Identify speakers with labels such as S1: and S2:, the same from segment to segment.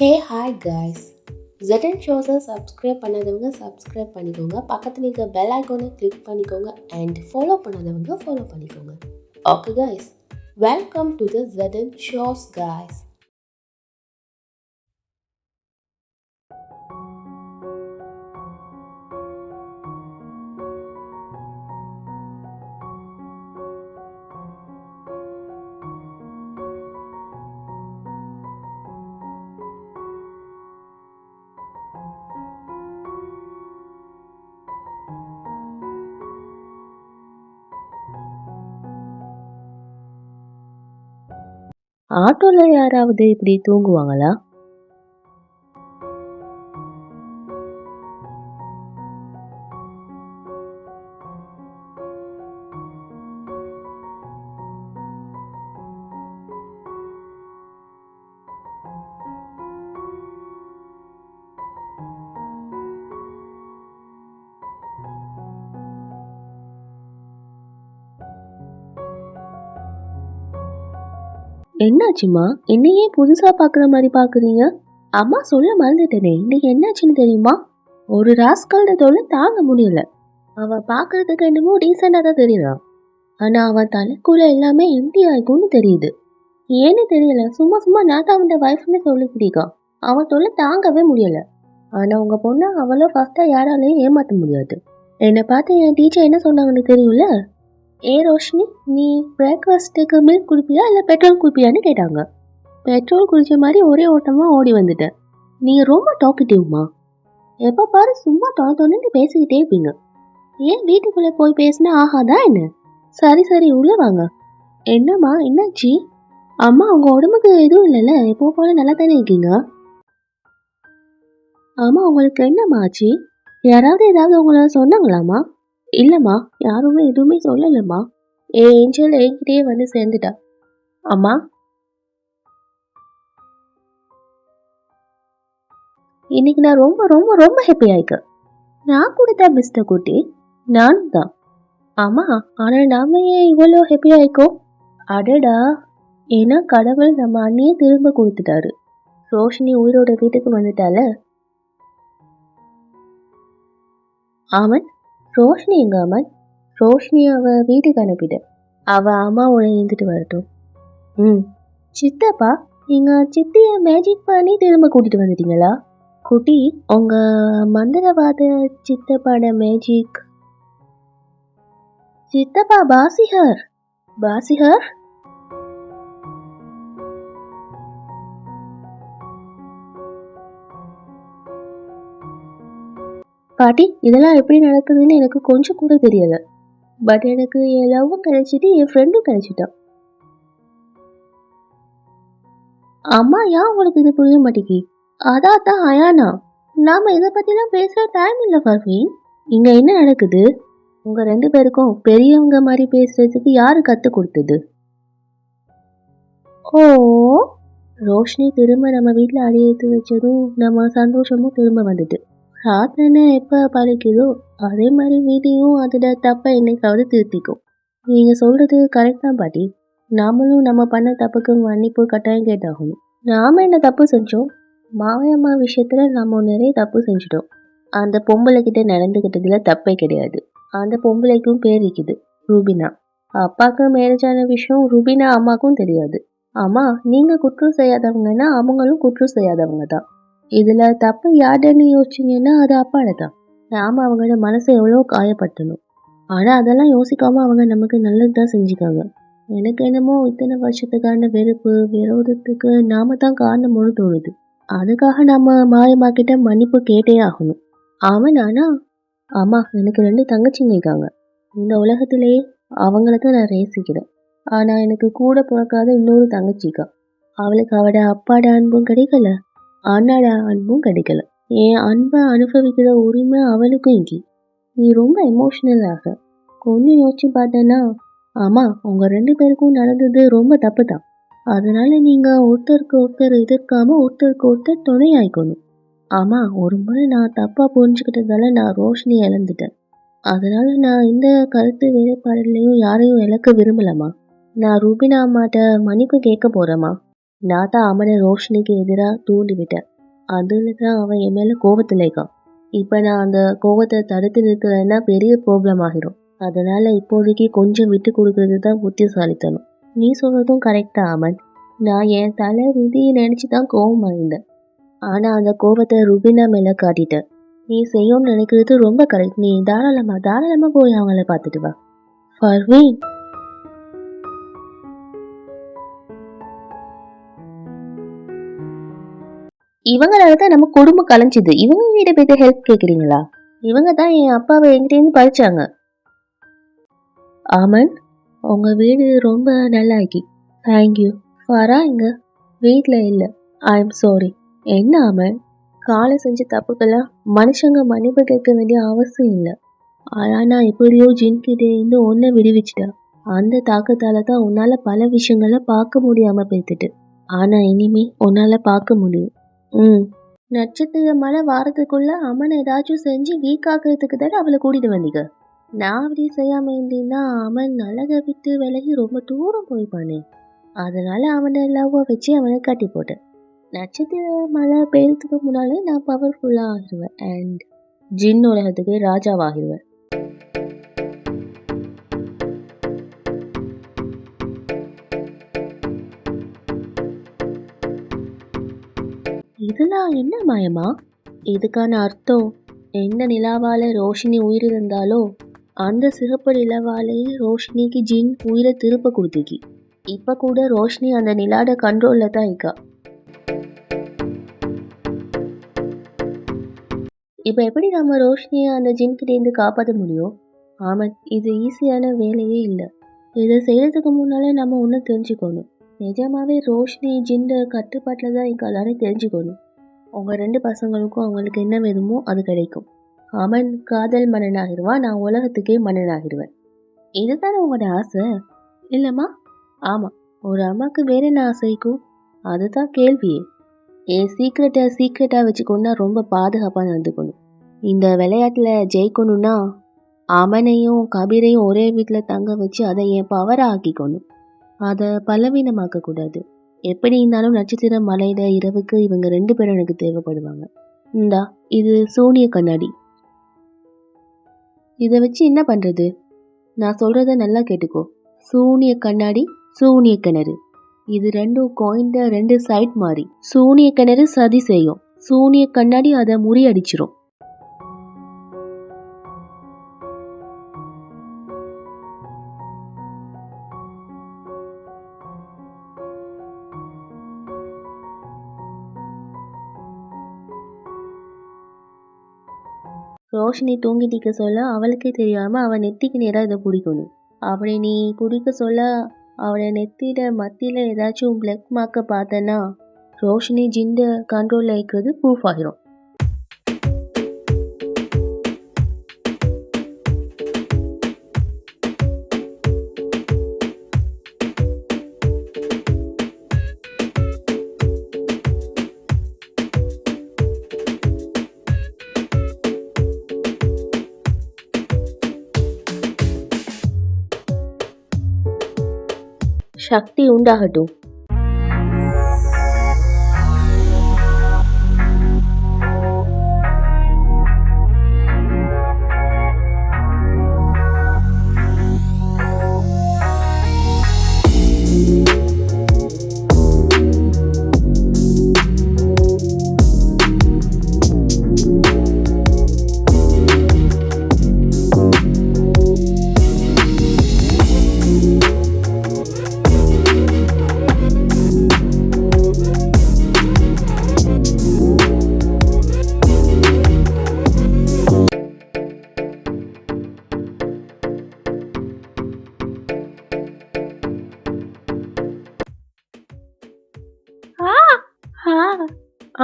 S1: ஹே hi guys ஜெட்டன் ஷோஸை subscribe பண்ணாதவங்க subscribe பண்ணிக்கோங்க. பக்கத்தில் இருக்க பெல் ஐக்கோனை கிளிக் பண்ணிக்கோங்க அண்ட் ஃபாலோ பண்ணாதவங்க ஃபாலோ பண்ணிக்கோங்க. Okay guys welcome to the Jettan shows guys
S2: ஆட்டோல யாராவது இப்படி தூங்குவாங்களா? என்னாச்சுமா? என்னையே புதுசா பாக்குற மாதிரி பாக்குறீங்க அம்மா சொல்ல மறந்துட்டேனே. இன்னைக்கு என்னாச்சுன்னு தெரியுமா? ஒரு ராஸ்கல்ட தொல்லை தாங்க முடியல. அவன் பார்க்கறதுக்கு என்னமோ டீசெண்டா தான் தெரியறான் ஆனா அவன் தலைக்குள்ள எல்லாமே எம்டி ஆயிக்கும்னு தெரியுது. ஏன்னு தெரியல. சும்மா சும்மா நான் தான் அவன் ஒய்ஃப்னு சொல்லி பிடிக்கான் அவன் தொல்லை தாங்கவே முடியல. ஆனா உங்க பொண்ணை அவளோ ஃபர்ஸ்டா யாராலையும் ஏமாத்த முடியாது. என்னை பார்த்து என் டீச்சர் என்ன சொன்னாங்கன்னு தெரியும்ல? ஏ ரோஷினி நீ பிரேக்ஃபாஸ்ட்டுக்கு மில்க் குடிப்பியா இல்லை பெட்ரோல் குடிப்பியான்னு கேட்டாங்க. பெட்ரோல் குடிச்ச மாதிரி ஒரே ஓட்டமாக ஓடி வந்துட்டேன். நீங்கள் ரொம்ப டாக்கட்டிவ்மா எப்போ பாரு சும்மா தொண தொண்ணு பேசிக்கிட்டே இருப்பீங்க. ஏன் வீட்டுக்குள்ளே போய் பேசினா ஆகாதா என்ன? சரி சரி உள்ளே வாங்க. என்னம்மா என்னாச்சு? அம்மா உங்கள் உடம்புக்கு எதுவும் இல்லைல்ல? எப்போ போல நல்லா தானே இருக்கீங்க? ஆமாம் உங்களுக்கு என்னம்மா ஆச்சு? யாராவது ஏதாவது உங்களை சொன்னாங்களாம்மா? இல்லைம்மா யாருமே எதுவுமே சொல்லலம்மா. ஏ ஏஞ்சல் என்கிட்டயே வந்து சேர்ந்துட்டா. அம்மா? இன்னைக்கு நான் ரொம்ப ரொம்ப ரொம்ப ஹாப்பி ஆயிக்கேன் நான் கொடுத்தா மிஸ்டர் குட்டி நானும் தான். ஆமா ஆனா நாம ஏன் இவ்வளோ ஹாப்பி இருக்கோம் அடடா. ஏன்னா கடவுள் நம்ம அண்ணியை திரும்ப கொடுத்துட்டாரு. ரோஷினி உயிரோட வீட்டுக்கு வந்துட்டால ஆமன்? ரோஷினி எங்க அம்மன் ரோஷினி அவ வீட்டுக்கு அனுப்பிட்டேன் அவ அம்மாவோட இருந்துட்டு வரட்டும். ம். சித்தப்பா நீங்க சித்திய மேஜிக் பண்ணி திரும்ப கூட்டிட்டு வந்துட்டீங்களா? குட்டி உங்க மந்திரவாத சித்தப்பாட மேஜிக் சித்தப்பா பாசிஹர். பாசிஹர்? பாட்டி இதெல்லாம் எப்படி நடக்குதுன்னு எனக்கு கொஞ்சம் கூட தெரியல. பட் எனக்கு என் லவ்வும் கிடைச்சிட்டு என் ஃப்ரெண்டும் கிடைச்சிட்டான். அம்மா ஏன் உங்களுக்கு இது புரிய மாட்டேங்கி? அதான் தான் அயானா. நாம இதை பத்திலாம் பேசுற டைம் இல்லை பர்வீன் இங்க என்ன நடக்குது? உங்க ரெண்டு பேருக்கும் பெரியவங்க மாதிரி பேசுறதுக்கு யாரு கத்து கொடுத்தது? ஓ ரோஷினி திரும்ப நம்ம வீட்டில் அடி எடுத்து வச்சதும் நம்ம சந்தோஷமும் திரும்ப வந்துட்டு பிரார்த்தனை எப்போ பழிக்குதோ அதே மாதிரி வீட்டையும் அதோட தப்பை என்னைக்காவது திருத்திக்கும். நீங்கள் சொல்கிறது கரெக்ட் தான் பாட்டி. நாமளும் நம்ம பண்ண தப்புக்கு மன்னிப்பு கட்டாயம் கேட்டாகணும். நாம என்ன தப்பு செஞ்சோம்? மாயம்மா விஷயத்தில் நம்ம நிறைய தப்பு செஞ்சிட்டோம். அந்த பொம்பளை கிட்ட நடந்துக்கிட்டதில் தப்பே கிடையாது. அந்த பொம்பளைக்கும் பேர் இருக்குது ரூபினா. அப்பாவுக்கு மேரேஜ் ஆன விஷயம் ரூபினா அம்மாக்கும் தெரியாது. அம்மா நீங்கள் குற்றம் செய்யாதவங்கன்னா அவங்களும் குற்றம் செய்யாதவங்க தான். இதுல தப்பு யார்டன்னு யோசிச்சீங்கன்னா அது அப்பாட தான். நாம அவங்களோட மனசை எவ்வளோ காயப்படுத்தணும். ஆனா அதெல்லாம் யோசிக்காம அவங்க நமக்கு நல்லது தான் செஞ்சுக்காங்க. எனக்கு என்னமோ இத்தனை வருஷத்துக்கான வெறுப்பு விரோதத்துக்கு நாம தான் காரணம்னு தோணுது அதுக்காக நம்ம மாயம்மா கிட்ட மன்னிப்பு கேட்டே ஆகணும். அவன் ஆனா ஆமா எனக்கு ரெண்டு தங்கச்சிங்க இருக்காங்க. இந்த உலகத்திலேயே அவங்கள தான் நான் ரேசிக்கிறேன் ஆனா எனக்கு கூட பிறக்காத இன்னொரு தங்கச்சிக்கா அவளுக்கு அவட அப்பாட அன்பும் கிடைக்கல. அண்ணாட அன்பும் கிடைக்கல. என் அன்பை அனுபவிக்கிற உரிமை அவளுக்கும் இங்கே நீ ரொம்ப எமோஷனல் ஆக. கொஞ்சம் யோசிச்சு பார்த்தேன்னா ஆமாம் உங்கள் ரெண்டு பேருக்கும் நடந்தது ரொம்ப தப்பு தான் அதனால் நீங்கள் ஒருத்தருக்கு ஒருத்தர் எதிர்க்காமல் ஒருத்தருக்கு ஒருத்தர் துணை ஆயிக்கணும் ஆமாம் ஒரு முறை நான் தப்பாக புரிஞ்சுக்கிட்டதால நான் ரோஷினி இழந்துட்டேன். அதனால் நான் இந்த கருத்து வேறுபாடுலேயும் யாரையும் இழக்க விரும்பலம்மா. நான் ரூபினா அம்மாட்ட மன்னிப்பு கேட்க போகிறேம்மா நான் தான் அவனை ரோஷினிக்கு எதிராக தூண்டி விட்டேன் அதில் தான் அவன் என் மேலே கோபத்தில் இருக்கான். இப்போ நான் அந்த கோபத்தை தடுத்து நிறுத்தலைன்னா பெரிய ப்ராப்ளம் ஆகிடும் அதனால் இப்போதைக்கு கொஞ்சம் விட்டு கொடுக்கறது தான் புத்திசாலித்தனம். நீ சொல்கிறதும் கரெக்டாக அமன். நான் என் தலை விதியை நினச்சி தான் கோபம் இருந்தேன் ஆனால் அந்த கோபத்தை ருபினா மேலே காட்டிட்டேன். நீ செய்யணும்னு நினைக்கிறது ரொம்ப கரெக்ட் நீ தாராளமாக தாராளமாக போய் அவங்கள பார்த்துட்டு வா. ஃபர்வீன் இவங்களால தான் நம்ம குடும்பம் கலைஞ்சுது. இவங்க கிட்ட போயிட்டு ஹெல்ப் கேட்குறீங்களா இவங்க தான் என் அப்பாவை என்கிட்டேருந்து பறிச்சாங்க. ஆமன் உங்கள் வீடு ரொம்ப நல்லா தேங்க்யூ வரா இங்க? வீட்டில் இல்லை. ஐ எம் சாரி என்ன ஆமன்? காலை செஞ்ச தப்புக்கெல்லாம் மனுஷங்க மன்னிப்பு கேட்க வேண்டிய அவசியம் இல்லை. ஆனால் நான் எப்படியோ ஜின்கிட்டே இருந்து ஒன்றை விடுவிச்சிட்டேன் அந்த தாக்கத்தால் தான் உன்னால் பல விஷயங்களை பார்க்க முடியாமல் போய்த்துட்டு. ஆனால் இனிமே உன்னால் பார்க்க முடியும். ம். நட்சத்திர மழை வாரத்துக்குள்ள அம்மன் ஏதாச்சும் செஞ்சு வீக் ஆகிறதுக்கு தானே அவளை கூட்டிட்டு வந்தீங்க? நான் அப்படி செய்யாம இருந்தீங்கன்னா அவன் அழகை விட்டு விலகி ரொம்ப தூரம் போய்ப்பானே. அதனால அவனை லவ்வை வச்சு அவனை கட்டி போட்டேன். நட்சத்திர மழை பெய்யறதுக்கு முன்னாலே நான் பவர்ஃபுல்லாக ஆகிடுவேன் அண்ட் ஜின் உலகத்துக்கு ராஜாவாகிடுவேன் இதெல்லாம் என்ன மாயமா? இதுக்கான அர்த்தம்? என்ன நிலாவால ரோஷினி உயிரிழந்தாலோ அந்த சிகப்பு நிலவாலே ரோஷினிக்கு ஜின் உயிரை திருப்ப கொடுத்துக்கி. இப்போ கூட ரோஷினி அந்த நிலாட கண்ட்ரோலில் தான் இருக்கா. இப்போ எப்படி நம்ம ரோஷினியை அந்த ஜின்கிட்டேருந்து காப்பாற்ற முடியும்? ஆமாம் இது ஈஸியான வேலையே இல்லை. இதை செய்கிறதுக்கு முன்னாலே நம்ம ஒன்று தெரிஞ்சுக்கணும். நிஜமாவே ரோஷினி ஜின்ட கட்டுப்பாட்டில் தான் எங்கள் எல்லாரும் தெரிஞ்சுக்கணும். உங்கள் ரெண்டு பசங்களுக்கும் அவங்களுக்கு என்ன வேணுமோ அது கிடைக்கும். அவன் காதல் மன்னனாகிடுவான் நான் உலகத்துக்கே மன்னனாகிடுவேன் இதுதானே உங்களோட ஆசை? இல்லைம்மா? ஆமாம் ஒரு அம்மாவுக்கு வேற என்ன ஆசைக்கும்? அதுதான் கேள்வியே. என் சீக்ரெட்டை சீக்ரெட்டாக வச்சுக்கொண்டா ரொம்ப பாதுகாப்பாக நடந்துக்கணும். இந்த விளையாட்டில் ஜெயிக்கணும்னா அமனையும் கபீரையும் ஒரே வீட்டில் தங்க வச்சு அதை என் பவராக ஆக்கிக்கணும். அதை பலவீனமாக்கக்கூடாது. எப்படி இருந்தாலும் நட்சத்திர மலையில இரவுக்கு இவங்க ரெண்டு பேரும் எனக்கு தேவைப்படுவாங்க. இந்தா இது சோனிய கண்ணாடி. இதை வச்சு என்ன பண்றது? நான் சொல்றத நல்லா கேட்டுக்கோ. சூனிய கண்ணாடி சூனிய கிணறு. இது ரெண்டும் கோயிந்த ரெண்டு சைட் மாதிரி சூனிய கிணறு சதி செய்யும். சூனிய கண்ணாடி அதை முறியடிச்சிரும். ரோஷினி தூங்கிட்டிக்க சொல்ல அவளுக்கே தெரியாமல் அவள் நெத்திக்கு நேராக இதை பிடிக்கணும். அவளை நீ பிடிக்க சொல்ல அவளை நெத்தியில மத்தியில் ஏதாச்சும் பிளக் மார்க்க பார்த்தனா ரோஷினி ஜிந்த கண்ட்ரோலில் இருக்கிறது ப்ரூஃப் ஆகிரும் શક્તિ ઊંડા હતું.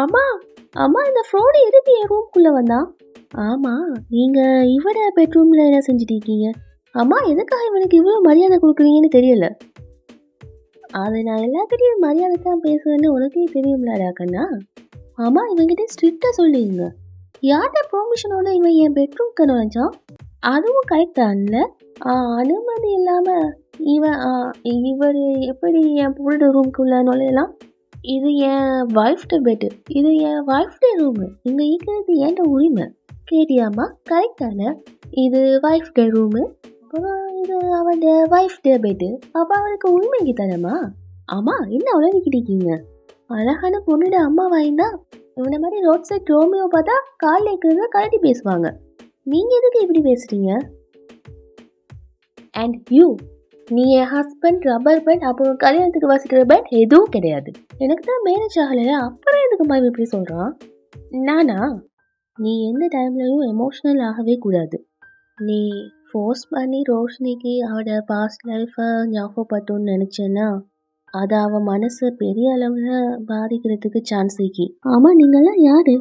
S2: அம்மா அம்மா இந்த ஃப்ரோடு எதுக்கு என் ரூம்குள்ளே வந்தான் ஆமாம் நீங்கள் இவட பெட்ரூமில் என்ன செஞ்சுட்டு இருக்கீங்க அம்மா எதுக்காக இவனுக்கு இவ்வளோ மரியாதை கொடுக்குறீங்கன்னு தெரியல. அது நான் எல்லாத்துலேயும் மரியாதை தான் பேசுவேன்னு உனக்கே தெரியும்லடா கண்ணா. அம்மா இவங்கிட்ட ஸ்ட்ரிக்டாக சொல்லிடுங்க யார்கிட்ட பெர்மிஷனோட இவன் என் பெட்ரூம்க்கு நுழைஞ்சான் அதுவும் கரெக்ட் தான்ல. அனுமதி இல்லாமல் இவன் இவர் எப்படி என் பொண்ணு ரூம்குள்ளே நுழையலாம்? இது என் ஒய்ஃப்ட பெட்டு இது என் ஒய்ஃப்ட ரூமு இங்கே இருக்கிறது ஏன்ட உரிமை. கேட்டியாம்மா? கரெக்ட் தானே? இது ஒய்ஃப்ட ரூமு அப்புறம் இது அவன் ஒய்ஃப்ட பெட்டு அப்போ அவனுக்கு உரிமைக்கு தானேம்மா? ஆமா என்ன உளறிக்கிட்டு இருக்கீங்க? அழகான பொண்ணுட அம்மா வாய்ந்தா இவனை மாதிரி ரோட் சைட் ரோமியோ பார்த்தா காலில் இருக்கிறத கழட்டி பேசுவாங்க. நீங்கள் எதுக்கு இப்படி பேசுகிறீங்க அண்ட் யூ நீ என் ஹஸ்பண்ட் ரப்பர் பெட் அப்புறம் கல்யாணத்துக்கு வசிக்கிற பெட் எதுவும் கிடையாது. எனக்கு தான் மேரேஜ் ஆகலையா அப்புறம் எனக்கு மாதிரி இப்படி சொல்கிறான் நானா? நீ எந்த டைம்லையும் எமோஷ்னல் ஆகவே கூடாது. நீ ஃபோர்ஸ் பண்ணி ரோஷினிக்கு அவட பாஸ்ட் லைஃப்பை ஞாபகப்பட்டோன்னு நினச்சேன்னா அது அவன் மனசை பெரிய அளவில் பாதிக்கிறதுக்கு சான்ஸ் இருக்கு. ஆமாம் நீங்களாம் யார்?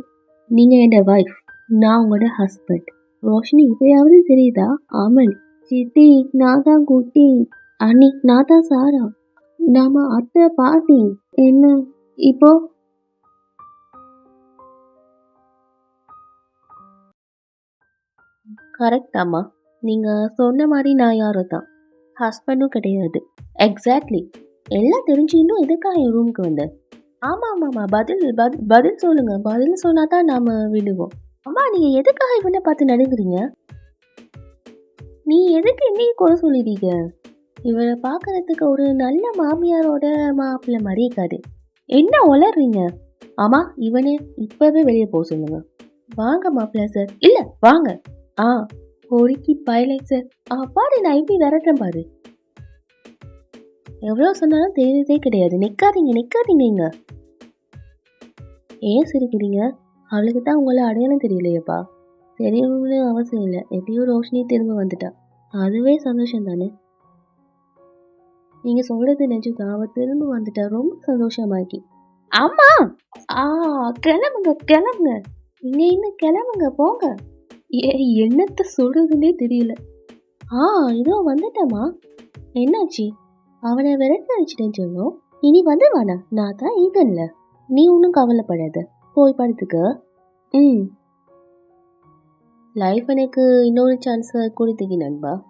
S2: நீங்கள் என்னோட ஒய்ஃப் நான் உங்களோட ஹஸ்பண்ட் ரோஷினி இப்பயாவது தெரியுதா? ஆமன் சித்தி நான் தான் குட்டி அண்ணி நான் தான் சாரா. நாம அத்தை பாட்டி என்ன இப்போ? கரெக்ட் அம்மா. நீங்கள் சொன்ன மாதிரி நான் யாரும் தான் ஹஸ்பண்டும் கிடையாது. எக்ஸாக்ட்லி எல்லாம் தெரிஞ்சு இன்னும் எதுக்காக என் ரூமுக்கு வந்த? ஆமாம் ஆமாம்மா பதில் பதில் பதில் சொல்லுங்க. பதில் சொன்னா தான் நாம் விடுவோம். அம்மா நீங்கள் எதுக்காக இவனை பார்த்து நடுங்குறீங்க? நீ எதுக்கு என்னையும் குறை சொல்லிட்டீங்க? இவனை பார்க்கறதுக்கு ஒரு நல்ல மாமியாரோட மாப்பிள்ளை மாதிரி இருக்காது. என்ன உளறீங்க? ஆமா இவனே இப்பவே வெளியே போக சொல்லுங்க. வாங்க மாப்பிள்ள சார். இல்ல வாங்க. ஆ பொறுக்கி பயலை சார். ஆ நான் எப்படி விரட்டுறேன் பாரு. எவ்வளோ சொன்னாலும் தெரியறதே கிடையாது. நிற்காதீங்க நிற்காதீங்க இங்க. ஏன் சிரிக்கிறீங்க? அவளுக்கு தான் உங்களை அடையாளம் தெரியலையேப்பா. தெரியணும்னு அவசியம் இல்லை. எப்படியோ ரோஷினி திரும்ப வந்துட்டா. அதுவே சந்தோஷம் தானே நீங்க சொல்றது நிஜம் அவ திரும்ப வந்துட்டா. ரொம்ப சந்தோஷமாக்கி. ஆமா ஆ கிளம்புங்க கிளம்புங்க. இங்க இன்னும் கிளம்புங்க போங்க. ஏ என்னத்த சொல்றதுன்னே தெரியல. ஆ இதோ வந்துட்டேம்மா. என்னாச்சு? அவனை விரட்ட அடிச்சிட்டேன்னு சொன்னோம். இனி வந்துடுவானா நான் தான் ஈகன்ல. நீ ஒன்றும் கவலைப்படாத. போய் படுத்துக்க. ம். லைஃப் எனக்கு இன்னொரு சான்ஸை கொடுத்துக்கி நண்பா.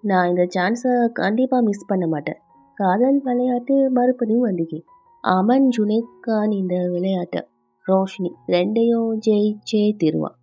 S2: நான் இந்த சான்ஸை கண்டிப்பாக மிஸ் பண்ண மாட்டேன். காதல் விளையாட்டு மறுபடியும் வந்துக்கி அமன் ஜுனேத் கான் இந்த விளையாட்டை. ரோஷினி ரெண்டையும் ஜெயிச்சே தருவான்